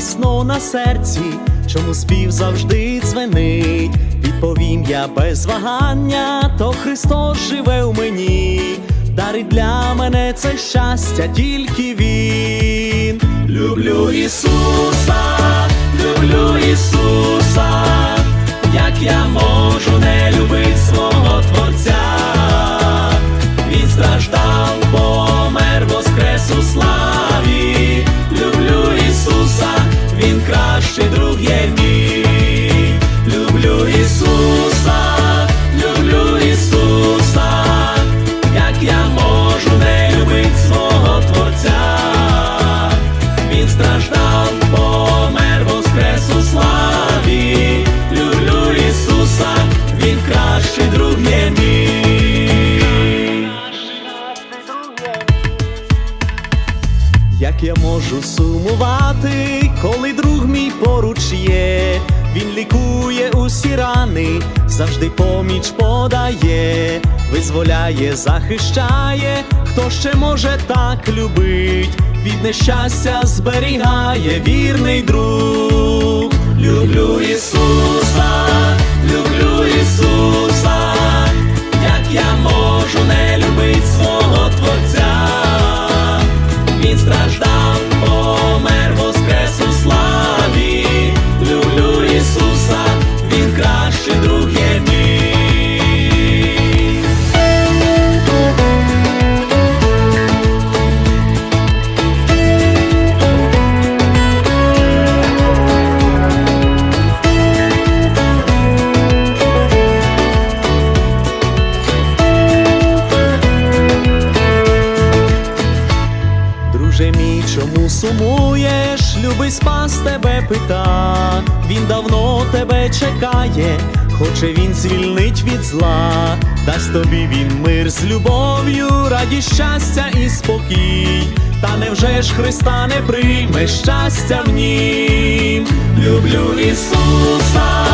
радісно на серці, чому спів завжди дзвенить. Відповім я без вагання, то Христос живе в мені. Дарить для мене це щастя, тільки Він. Люблю Ісуса, люблю Ісуса, як я можу Він кращий Як я можу сумувати, коли друг мій поруч є, він лікує усі рани, завжди поміч подає, визволяє, захищає, хто ще може так любить, від нещастя зберігає вірний друг. Сумуєш? Любий спас тебе пита. Він давно тебе чекає, хоче він звільнить від зла, дасть тобі він мир з любов'ю, радість, щастя і спокій. Та невже ж Христа не прийме щастя в нім? Люблю Ісуса,